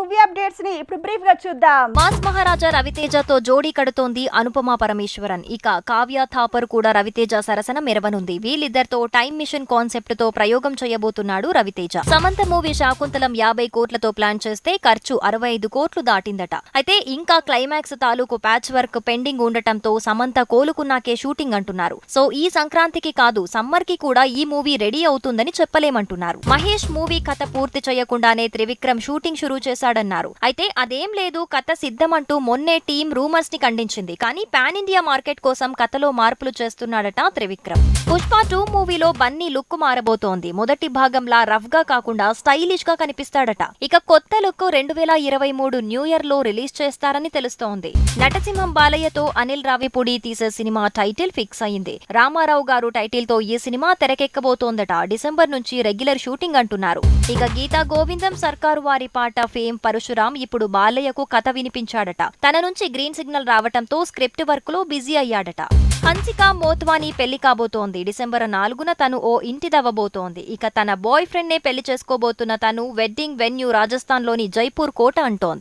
Movie అప్డేట్స్ని ఇప్పుడు బ్రీఫ్గా చూద్దాం. మాస్ మహారాజా రవితేజతో జోడీ కడుతోంది అనుపమ పరమేశ్వరన్. ఇక కావ్య థాపర్ కూడా రవితేజ సరసన మెరవనుంది. వీళ్ళిద్దరితో టైం మిషన్ కాన్సెప్ట్తో ప్రయోగం చేయబోతున్నాడు రవితేజ. సమంత మూవీ శాకుంతలం యాభై కోట్లతో ప్లాన్ చేస్తే ఖర్చు అరవై ఐదు కోట్లు దాటిందట. అయితే ఇంకా క్లైమాక్స్ తాలూకు ప్యాచ్ వర్క్ పెండింగ్ ఉండటంతో సమంత కోలుకున్నాకే షూటింగ్ అంటున్నారు. సో ఈ సంక్రాంతికి కాదు సమ్మర్కి కూడా ఈ మూవీ రెడీ అవుతుందని చెప్పలేమంటున్నారు. మహేష్ మూవీ కథ పూర్తి చేయకుండానే త్రివిక్రమ్ షూటింగ్ షురూ చేశాడన్నారు. అయితే అదేం లేదు కథ సిద్ధమంటూ మొన్నే టీం రూమర్స్ని ఖండించింది. కానీ పాన్ ఇండియా మార్కెట్ కోసం కథలో మార్పులు చేస్తున్నాడట త్రివిక్రమ్. పుష్ప టూ మూవీలో బన్నీ లుక్ మారబోతోంది. మొదటి భాగంలా రఫ్గా కాకుండా స్టైలిష్గా కనిపిస్తాడట. ఇక కొత్త లుక్ రెండు వేల ఇరవై మూడు న్యూ ఇయర్లో రిలీజ్ చేస్తారని తెలుస్తోంది. నటసింహం బాలయ్యతో అనిల్ రావిపూడి తీసే సినిమా టైటిల్ ఫిక్స్ అయింది. రామారావు గారు టైటిల్తో ఈ సినిమా తెరకెక్కబోతోందట డిసెంబర్ నుంచి రెగ్యులర్ షూటింగ్ అంటున్నారు. ఇక గీతా గోవిందం సర్కారు వారి పాట ఫేమ్ పరశురాం ఇప్పుడు బాలయ్యకు కథ వినిపించాడట. తన నుంచి గ్రీన్ సిగ్నల్ రావటంతో స్క్రిప్ట్ వర్క్లో బిజీ అయ్యాడట. హన్సిక మోత్వాని పెళ్ళి కాబోతోంది. డిసెంబర్ నాలుగున తను ఓ ఇంటి దవ్వబోతోంది. ఇక తన బాయ్ ఫ్రెండ్ నే పెళ్ళి చేసుకోబోతున్న తను వెడ్డింగ్ వెన్యూ రాజస్థాన్లోని జైపూర్ కోట అంటోంది.